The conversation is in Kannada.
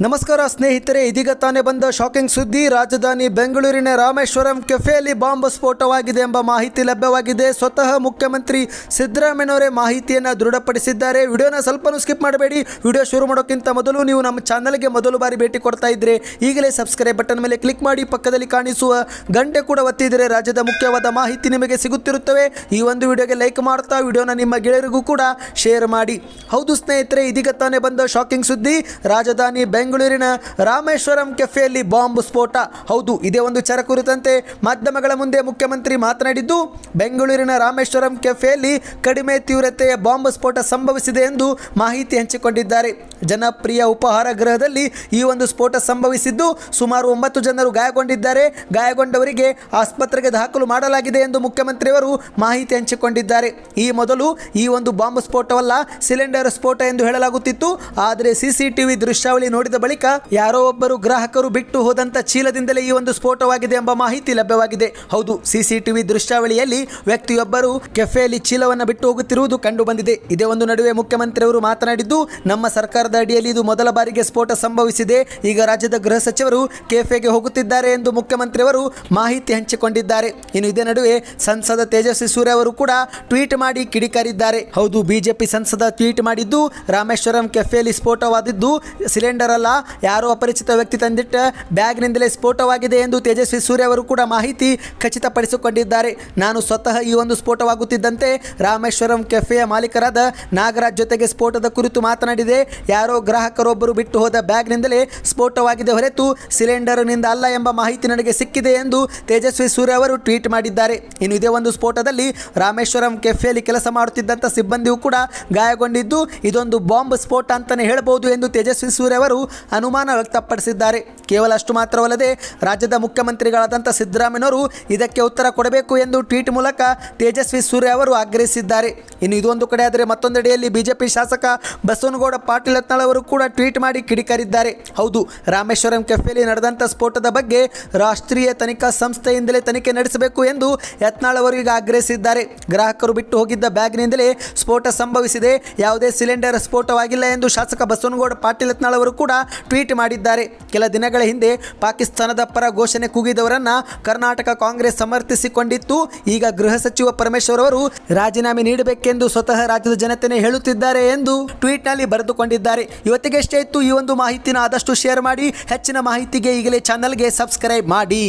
ನಮಸ್ಕಾರ ಸ್ನೇಹಿತರೆ, ಇದೀಗ ತಾನೇ ಬಂದ ಶಾಕಿಂಗ್ ಸುದ್ದಿ. ರಾಜಧಾನಿ ಬೆಂಗಳೂರಿನ ರಾಮೇಶ್ವರಂ ಕೆಫೆಯಲ್ಲಿ ಬಾಂಬ್ ಸ್ಫೋಟವಾಗಿದೆ ಎಂಬ ಮಾಹಿತಿ ಲಭ್ಯವಾಗಿದೆ. ಸ್ವತಃ ಮುಖ್ಯಮಂತ್ರಿ ಸಿದ್ದರಾಮಯ್ಯನವರೇ ಮಾಹಿತಿಯನ್ನು ದೃಢಪಡಿಸಿದ್ದಾರೆ. ವಿಡಿಯೋನ ಸ್ವಲ್ಪ ಸ್ಕಿಪ್ ಮಾಡಬೇಡಿ. ವಿಡಿಯೋ ಶುರು ಮಾಡೋಕ್ಕಿಂತ ಮೊದಲು ನೀವು ನಮ್ಮ ಚಾನಲ್ಗೆ ಮೊದಲು ಬಾರಿ ಭೇಟಿ ಕೊಡ್ತಾ ಇದ್ರೆ ಈಗಲೇ ಸಬ್ಸ್ಕ್ರೈಬ್ ಬಟನ್ ಮೇಲೆ ಕ್ಲಿಕ್ ಮಾಡಿ ಪಕ್ಕದಲ್ಲಿ ಕಾಣಿಸುವ ಗಂಟೆ ಕೂಡ ಒತ್ತಿದರೆ ರಾಜ್ಯದ ಮುಖ್ಯವಾದ ಮಾಹಿತಿ ನಿಮಗೆ ಸಿಗುತ್ತಿರುತ್ತವೆ. ಈ ಒಂದು ವಿಡಿಯೋಗೆ ಲೈಕ್ ಮಾಡ್ತಾ, ವಿಡಿಯೋನ ನಿಮ್ಮ ಗೆಳೆಯರಿಗೂ ಕೂಡ ಶೇರ್ ಮಾಡಿ. ಹೌದು ಸ್ನೇಹಿತರೆ, ಇದೀಗ ತಾನೇ ಬಂದ ಶಾಕಿಂಗ್ ಸುದ್ದಿ. ರಾಜಧಾನಿ ಬೆಂಗಳೂರಿನ ರಾಮೇಶ್ವರಂ ಕೆಫೆಯಲ್ಲಿ ಬಾಂಬ್ ಸ್ಫೋಟ. ಹೌದು, ಇದೇ ಒಂದು ಚರ ಕುರಿತಂತೆ ಮಾಧ್ಯಮಗಳ ಮುಂದೆ ಮುಖ್ಯಮಂತ್ರಿ ಮಾತನಾಡಿದ್ದು, ಬೆಂಗಳೂರಿನ ರಾಮೇಶ್ವರಂ ಕೆಫೆಯಲ್ಲಿ ಕಡಿಮೆ ತೀವ್ರತೆಯ ಬಾಂಬ್ ಸ್ಫೋಟ ಸಂಭವಿಸಿದೆ ಎಂದು ಮಾಹಿತಿ ಹಂಚಿಕೊಂಡಿದ್ದಾರೆ. ಜನಪ್ರಿಯ ಉಪಹಾರ ಗೃಹದಲ್ಲಿ ಈ ಒಂದು ಸ್ಫೋಟ ಸಂಭವಿಸಿದ್ದು, ಸುಮಾರು ಒಂಬತ್ತು ಜನರು ಗಾಯಗೊಂಡಿದ್ದಾರೆ. ಗಾಯಗೊಂಡವರಿಗೆ ಆಸ್ಪತ್ರೆಗೆ ದಾಖಲು ಮಾಡಲಾಗಿದೆ ಎಂದು ಮುಖ್ಯಮಂತ್ರಿಯವರು ಮಾಹಿತಿ ಹಂಚಿಕೊಂಡಿದ್ದಾರೆ. ಈ ಮೊದಲು ಈ ಒಂದು ಬಾಂಬ್ ಸ್ಫೋಟವಲ್ಲ, ಸಿಲಿಂಡರ್ ಸ್ಫೋಟ ಎಂದು ಹೇಳಲಾಗುತ್ತಿತ್ತು. ಆದರೆ ಸಿಸಿಟಿವಿ ದೃಶ್ಯಾವಳಿ ನೋಡಿದ ಬಳಿಕ ಯಾರೋ ಒಬ್ಬರು ಗ್ರಾಹಕರು ಬಿಟ್ಟು ಹೋದಂತ ಚೀಲದಿಂದಲೇ ಈ ಒಂದು ಸ್ಫೋಟವಾಗಿದೆ ಎಂಬ ಮಾಹಿತಿ ಲಭ್ಯವಾಗಿದೆ. ಹೌದು, ಸಿಸಿಟಿವಿ ದೃಶ್ಯಾವಳಿಯಲ್ಲಿ ವ್ಯಕ್ತಿಯೊಬ್ಬರು ಕೆಫೆಯಲ್ಲಿ ಚೀಲವನ್ನು ಬಿಟ್ಟು ಹೋಗುತ್ತಿರುವುದು ಕಂಡು ಬಂದಿದೆ ಇದೇ ಒಂದು ನಡುವೆ ಮುಖ್ಯಮಂತ್ರಿಯವರು ಮಾತನಾಡಿದ್ದು, ನಮ್ಮ ಸರ್ಕಾರದ ಅಡಿಯಲ್ಲಿ ಇದು ಮೊದಲ ಬಾರಿಗೆ ಸ್ಫೋಟ ಸಂಭವಿಸಿದೆ. ಈಗ ರಾಜ್ಯದ ಗೃಹ ಸಚಿವರು ಕೆಫೆಗೆ ಹೋಗುತ್ತಿದ್ದಾರೆ ಎಂದು ಮುಖ್ಯಮಂತ್ರಿಯವರು ಮಾಹಿತಿ ಹಂಚಿಕೊಂಡಿದ್ದಾರೆ. ಇನ್ನು ಇದೇ ನಡುವೆ ಸಂಸದ ತೇಜಸ್ವಿ ಸೂರ್ಯ ಅವರು ಕೂಡ ಟ್ವೀಟ್ ಮಾಡಿ ಕಿಡಿಕಾರಿದ್ದಾರೆ. ಹೌದು, ಬಿಜೆಪಿ ಸಂಸದ ಟ್ವೀಟ್ ಮಾಡಿದ್ದು, ರಾಮೇಶ್ವರಂ ಕೆಫೆಯಲ್ಲಿ ಸ್ಫೋಟವಾದಿದ್ದು ಸಿಲಿಂಡರ್ ಅಲ್ಲ ಯಾರೋ ಅಪರಿಚಿತ ವ್ಯಕ್ತಿ ತಂದಿಟ್ಟ ಬ್ಯಾಗ್ನಿಂದಲೇ ಸ್ಫೋಟವಾಗಿದೆ ಎಂದು ತೇಜಸ್ವಿ ಸೂರ್ಯ ಅವರು ಕೂಡ ಮಾಹಿತಿ ಖಚಿತಪಡಿಸಿಕೊಂಡಿದ್ದಾರೆ. ನಾನು ಸ್ವತಃ ಈ ಒಂದು ಸ್ಫೋಟವಾಗುತ್ತಿದ್ದಂತೆ ರಾಮೇಶ್ವರಂ ಕೆಫೆಯ ಮಾಲೀಕರಾದ ನಾಗರಾಜ್ ಜೊತೆಗೆ ಸ್ಫೋಟದ ಕುರಿತು ಮಾತನಾಡಿದೆ. ಯಾರೋ ಗ್ರಾಹಕರೊಬ್ಬರು ಬಿಟ್ಟು ಹೋದ ಬ್ಯಾಗ್ನಿಂದಲೇ ಸ್ಫೋಟವಾಗಿದೆ ಹೊರತು ಸಿಲಿಂಡರ್ನಿಂದ ಅಲ್ಲ ಎಂಬ ಮಾಹಿತಿ ನನಗೆ ಸಿಕ್ಕಿದೆ ಎಂದು ತೇಜಸ್ವಿ ಸೂರ್ಯ ಅವರು ಟ್ವೀಟ್ ಮಾಡಿದ್ದಾರೆ. ಇನ್ನು ಇದೇ ಒಂದು ಸ್ಫೋಟದಲ್ಲಿ ರಾಮೇಶ್ವರಂ ಕೆಫೆಯಲ್ಲಿ ಕೆಲಸ ಮಾಡುತ್ತಿದ್ದಂಥ ಸಿಬ್ಬಂದಿಯೂ ಕೂಡ ಗಾಯಗೊಂಡಿದ್ದು, ಇದೊಂದು ಬಾಂಬ್ ಸ್ಫೋಟ ಅಂತಲೇ ಹೇಳಬಹುದು ಎಂದು ತೇಜಸ್ವಿ ಸೂರ್ಯ ಅವರು ಅನುಮಾನ ವ್ಯಕ್ತಪಡಿಸಿದ್ದಾರೆ. ಕೇವಲ ಅಷ್ಟು ಮಾತ್ರವಲ್ಲದೆ ರಾಜ್ಯದ ಮುಖ್ಯಮಂತ್ರಿಗಳಾದಂಥ ಸಿದ್ದರಾಮಯ್ಯನವರು ಇದಕ್ಕೆ ಉತ್ತರ ಕೊಡಬೇಕು ಎಂದು ಟ್ವೀಟ್ ಮೂಲಕ ತೇಜಸ್ವಿ ಸೂರ್ಯ ಅವರು ಆಗ್ರಹಿಸಿದ್ದಾರೆ. ಇನ್ನು ಇದೊಂದು ಕಡೆ ಆದರೆ ಮತ್ತೊಂದೆಡೆಯಲ್ಲಿ ಬಿಜೆಪಿ ಶಾಸಕ ಬಸವನಗೌಡ, ಪಾಟೀಲ್ ಯತ್ನಾಳ್ ಅವರು ಕೂಡ ಟ್ವೀಟ್ ಮಾಡಿ ಕಿಡಿಕಾರಿದ್ದಾರೆ. ಹೌದು, ರಾಮೇಶ್ವರಂ ಕೆಫೆಯಲ್ಲಿ ನಡೆದಂಥ ಸ್ಫೋಟದ ಬಗ್ಗೆ ರಾಷ್ಟ್ರೀಯ ತನಿಖಾ ಸಂಸ್ಥೆಯಿಂದಲೇ ತನಿಖೆ ನಡೆಸಬೇಕು ಎಂದು ಯತ್ನಾಳ್ ಅವರು ಈಗ ಆಗ್ರಹಿಸಿದ್ದಾರೆ. ಗ್ರಾಹಕರು ಬಿಟ್ಟು ಹೋಗಿದ್ದ ಬ್ಯಾಗ್ನಿಂದಲೇ ಸ್ಫೋಟ ಸಂಭವಿಸಿದೆ. ಯಾವುದೇ ಸಿಲಿಂಡರ್ ಸ್ಫೋಟವಾಗಿಲ್ಲ ಎಂದು ಶಾಸಕ ಬಸವನಗೌಡ, ಪಾಟೀಲ್ ಯತ್ನಾಳ್ ಅವರು ಕೂಡ ಟ್ವೀಟ್ ಮಾಡಿದ್ದಾರೆ. ಕೆಲ ದಿನಗಳ ಹಿಂದೆ ಪಾಕಿಸ್ತಾನದ ಪರ ಘೋಷಣೆ ಕೂಗಿದವರನ್ನ ಕರ್ನಾಟಕ ಕಾಂಗ್ರೆಸ್ ಸಮರ್ಥಿಸಿಕೊಂಡಿತ್ತು. ಈಗ ಗೃಹ ಸಚಿವ ಪರಮೇಶ್ವರ್ ಅವರು ರಾಜೀನಾಮೆ ನೀಡಬೇಕೆಂದು ಸ್ವತಃ ರಾಜ್ಯದ ಜನತೆನೇ ಹೇಳುತ್ತಿದ್ದಾರೆ ಎಂದು ಟ್ವೀಟ್ನಲ್ಲಿ ಬರೆದುಕೊಂಡಿದ್ದಾರೆ. ಇವತ್ತಿಗೆ ಎಷ್ಟೇ ಇತ್ತು. ಈ ಒಂದು ಮಾಹಿತಿನ ಆದಷ್ಟು ಶೇರ್ ಮಾಡಿ. ಹೆಚ್ಚಿನ ಮಾಹಿತಿಗೆ ಈಗಲೇ ಚಾನಲ್ಗೆ ಸಬ್ಸ್ಕ್ರೈಬ್ ಮಾಡಿ.